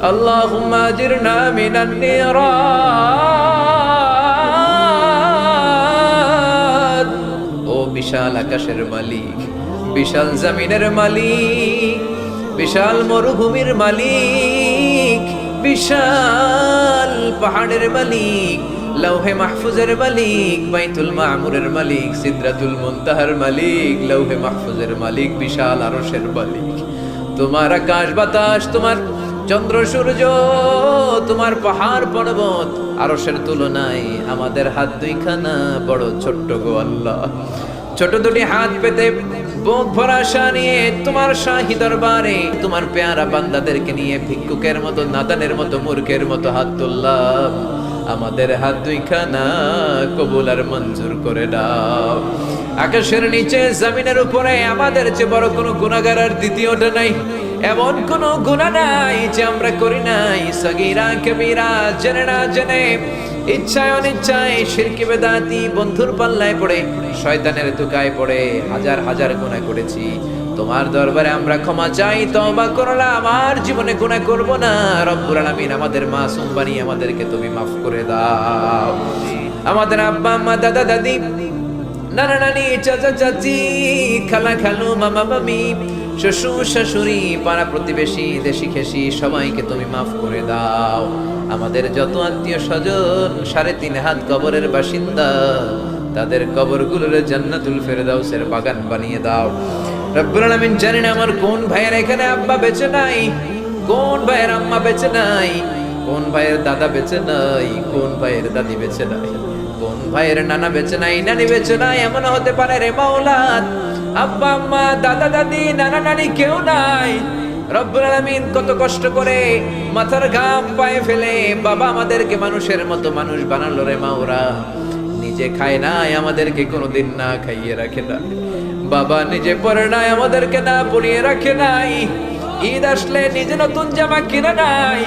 اللهم اجرنا من النيران ও বিশাল আকাশের মালিক বিশাল জমিনের মালিক বিশাল মরুভূমির মালিক বিশাল পাহাড়ের মালিক লৌহে মাহফুজের মালিক বাইতুল মামুরের মালিক সিদ্রাতুল মুনতাহার মালিক লৌহে মাহফুজের মালিক বিশাল আরশের মালিক তোমার আকাশ বাতাস তোমার চন্দ্র, সূর্য, তোমার পাহাড়, পর্বত, আরশের তুলনায় আমাদের হাত দুইখানা বড় ছোট্ট গো আল্লাহ। ছোট দুটি হাত পেতে বুক ভরা আশা নিয়ে তোমার শাহী দরবারে তোমার পেয়ারা বান্দাদেরকে নিয়ে ভিক্ষুকের মতো, নাদানের মতো, মূর্খের মতো হাত তুললাম। আমাদের হাত দুইখানা কবুল আর মঞ্জুর করে দাও। আকাশের নিচে, জমিনের উপরে আমাদের চেয়ে বড় কোনো গুণাগার আর দ্বিতীয়টা নাই। এমন কোন গুণা নাই যে আমরা করি নাই। সগীরা, কবিরা জেনে না জেনে, ইচ্ছায়, অনিচ্ছায় শিরকি বেদাতি, বন্ধুর পাল্লায় পড়ে, শয়তানের তুকায় পড়ে, হাজার হাজার গুণা করেছি। তোমার দরবারে আমরা ক্ষমা চাই, তওবা করলা আমার জীবনে গুণা করব না। রব্বুল আলামিন আমাদের মাসুম বানিয়ে আমাদেরকে তুমি মাফ করে দাও। আমাদের আব্বা, আম্মা, দাদা, দাদি, নানা, নানি, চাচা, চাচি, খালা, খালু, মামা, মামি শ্বশুর শাশুড়ি, পাড়া প্রতিবেশী, দেশি খেসি, সবাইকে তুমি মাফ করে দাও। আমাদের যত আত্মীয় স্বজন, সাড়ে তিন হাত কবরের বাসিন্দা, তাদের কবরগুলোর জান্নাতুল ফেরদাউসের বাগান বানিয়ে দাও। রব্বুল আলামিন জানেন আমার কোন ভাইয়ের এখানে আব্বা বেঁচে নাই? কোন ভাইয়ের আম্মা বেঁচে নাই? কোন ভাইয়ের দাদা বেঁচে নাই? কোন ভাইয়ের দাদি বেঁচে নাই? কোন ভাইয়ের নানা বেঁচে নাই? নানি বেঁচে নাই? এমন হতে পারে রে মাওলাদ। আব্বা, আম্মা, দাদা, দাদি, নানা, নানি কেউ নাই। রব্বুল আলামিন কত কষ্ট করে মাথার ঘাম পায়ে ফেলে বাবা আমাদেরকে মানুষের মতো মানুষ বানালো রে মাওরা। নিজে খায় নাই, আমাদেরকে কোনোদিন না খাইয়ে রাখে না। বাবা নিজে পরে নাই, আমাদেরকে না পরিয়ে রাখে নাই। ঈদ আসলে নিজে নতুন জামা কিনে নাই,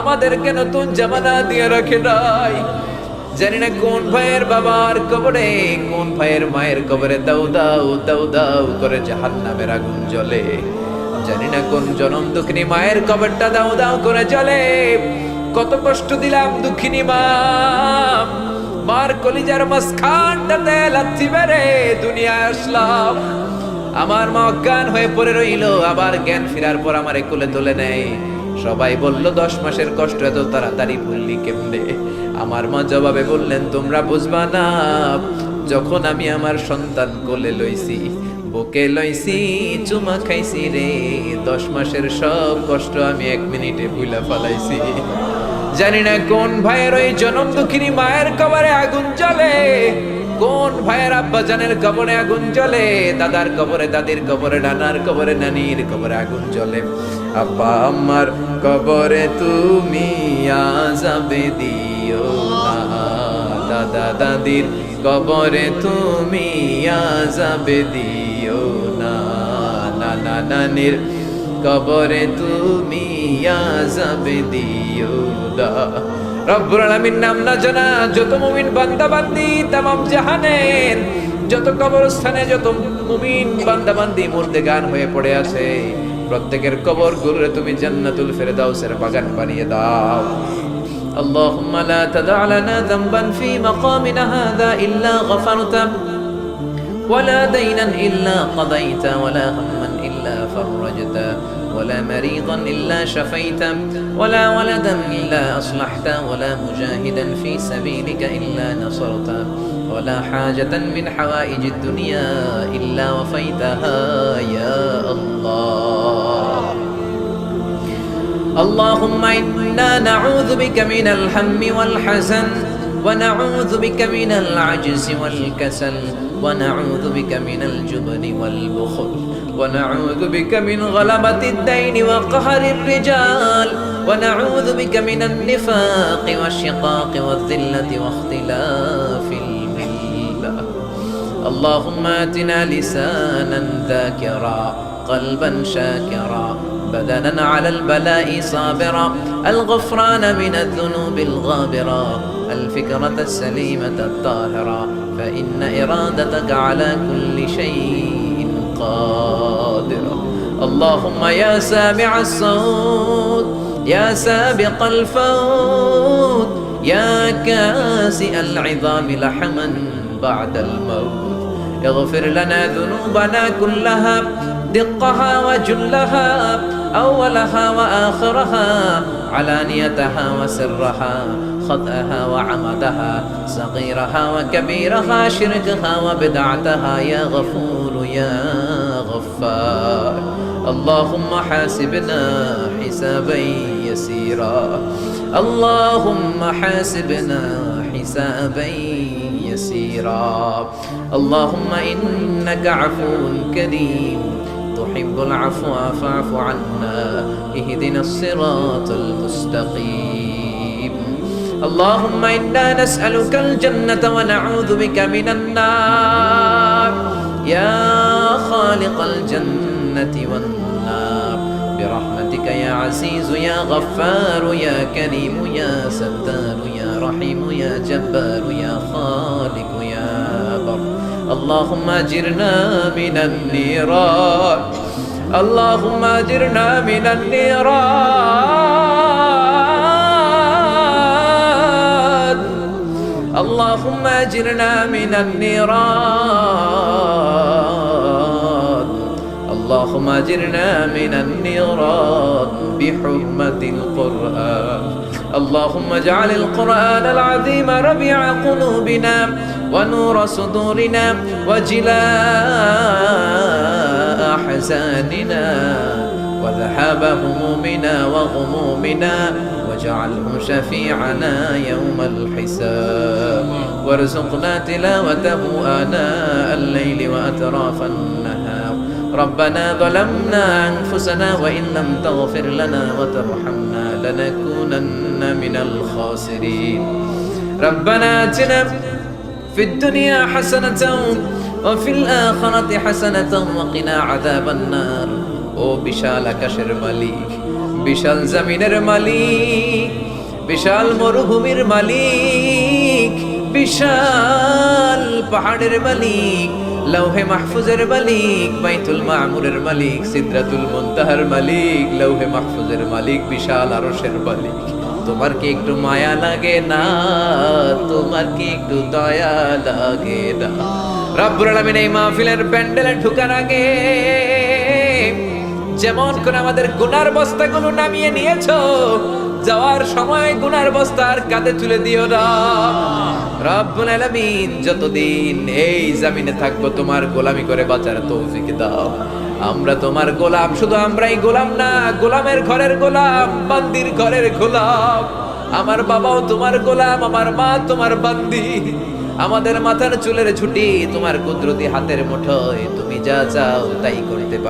আমাদেরকে নতুন জামা না দিয়ে রাখে নাই। জানি না কোন ভাইয়ের বাবার কবরে, কোন ভাইয়ের মায়ের কবরে দাউ দাউ দাউ দাউ করে জাহান নামের আগুন জ্বলে। জানি না কোন জনম দুঃখিনী মায়ের কবরটা দাউ দাউ করে জ্বলে। কত কষ্ট দিলাম দুঃখিনী মা। মার কলিজার মাঝখানটাতে লাথি মেরে দুনিয়ায় আসলাম। আমার মা অজ্ঞান হয়ে পড়ে রইল, আবার জ্ঞান ফেরার পর আমার কোলে তুলে নেয়। সবাই বলল, দশ মাসের কষ্ট এত তাড়াতাড়ি ভুললি কেমনে? আমার মা জবাবে বললেন, তোমরা বুঝবা না, যখন আমি আমার সন্তান কোলে লইছি, বুকে লইছি, চুমা খাইছি রে, দশ মাসের সব কষ্ট আমি এক মিনিটে ভুলা ফালাইছি। জানি না কোন ভাইয়ের ওই জনম দুঃখিনী মায়ের কবরে আগুন জ্বলে কোন ভাইয়ের আব্বা জানের কবরে আগুন জ্বলে? দাদার কবরে, দাদির কবরে, নানার কবরে, নানির কবরে আগুন জ্বলে। আব্বা, আম্মার কবরে তুমি আজাবে দিও দাদা, দাদির কবরে তুমি আজাবে দিও না। নানা, নানির কবরে তুমি আজাবে দিও না। রব্বুল আলামিন নাম না জানা যত মুমিন বান্দা বান্দি তামাম জাহানের যত কবরস্থানে যত মুমিন বান্দা বান্দি মুর্দে গান হয়ে পড়ে আছে প্রত্যেকের কবর গুলোরে তুমি জান্নাতুল ফেরদাউসের বাগান বানিয়ে দাও اللهم لا تدع لنا ذنبا في مقامنا هذا إلا غفرته ولا دينا إلا قضيت ولا هما إلا فرجت ولا مريضا إلا شفيت ولا ولدا إلا أصلحت ولا مجاهدا في سبيلك إلا نصرت ولا حاجة من حوائج الدنيا إلا وفيتها يا الله. اللهم إنا نعوذ بك من الهم والحزن ونعوذ بك من العجز والكسل ونعوذ بك من الجبن والبخل ونعوذ بك من غلبة الدين وقهر الرجال ونعوذ بك من النفاق والشقاق والذلة واختلاف الملة. اللهم آتنا لسانا ذاكرا قلبا شاكرا بدنا على البلاء صابرا. الغفران من الذنوب الغابرة الفكرة السليمة الطاهرة. فإن إرادتك على كل شيء قادرة اللهم يا سامع الصوت يا سابق الفوت يا كاسئ العظام لحما بعد الموت. اغفر لنا ذنوبنا كلها دقها وجلها. أولها وآخرها علانيتها وسرها خطأها وعمدها صغيرها وكبيرها شركها وبدعتها يا غفور يا غفار. اللهم حاسبنا حسابا يسيرا. اللهم حاسبنا حسابا يسيرا. اللهم إنك عفو كريم. تحب العفو فاعف عنا. اهدنا الصراط المستقيم. اللهم إنا نسألك الجنة ونعوذ بك من النار. يا خالق الجنة والنار. برحمتك يا عزيز يا غفار يا كريم يا ستار يا رحيم يا جبار يا خالق اللهم اجرنا من النيران. اللهم اجرنا من النيران. اللهم اجرنا من النيران. اللهم اجرنا من النيران بحرمة القرآن. اللهم اجعل القرآن العظيم ربيع قلوبنا. ونور صدورنا وجلاء أحزاننا. وذهاب همومنا وغمومنا واجعله شفيعنا يوم الحساب. وارزقنا تلاوته آناء الليل وأطراف النهار. ربنا ظلمنا أنفسنا وإن لم تغفر لنا وترحمنا لنكونن من الخاسرين. ربنا آتنا في الدنيا حسنة وفي الآخرة حسنة وقنا عذاب النار ও বিশাল আকাশের মালিক বিশাল জমিনের মালিক বিশাল মরুভূমির মালিক বিশাল পাহাড়ের মালিক লৌহে মাহফুজের মালিক বাইতুল মামুরের মালিক সিদ্রাতুল মুনতাহার মালিক লৌহে মাহফুজের মালিক বিশাল আরশের মালিক তোমার কি একটু মায়া লাগে না? তোমার কি একটু দয়া লাগে না? রব্বুল আলামিন এই মাহফিলের প্যান্ডেলে ঢুকার আগে যেমন করে আমাদের গুনার বস্তাগুলো নামিয়ে নিয়েছো, যাওয়ার সময় গুনার বস্তার কাঁধে তুলে দিও না। যতদিন এই জামিনে থাকব, তোমার গোলামি করে বাঁচার তৌফিক দাও। আমরা তোমার গোলাম, শুধু আমরাই গোলাম না, গোলামের ঘরের গোলাম, বান্দির ঘরের গোলাম। আমার বাবাও তোমার গোলাম, আমার মা তোমার বান্দি। আমাদের মাথার চুলের ছুটি তোমার কুদরতি হাতের মুঠোয়, তুমি যা চাও তাই করতে পারো।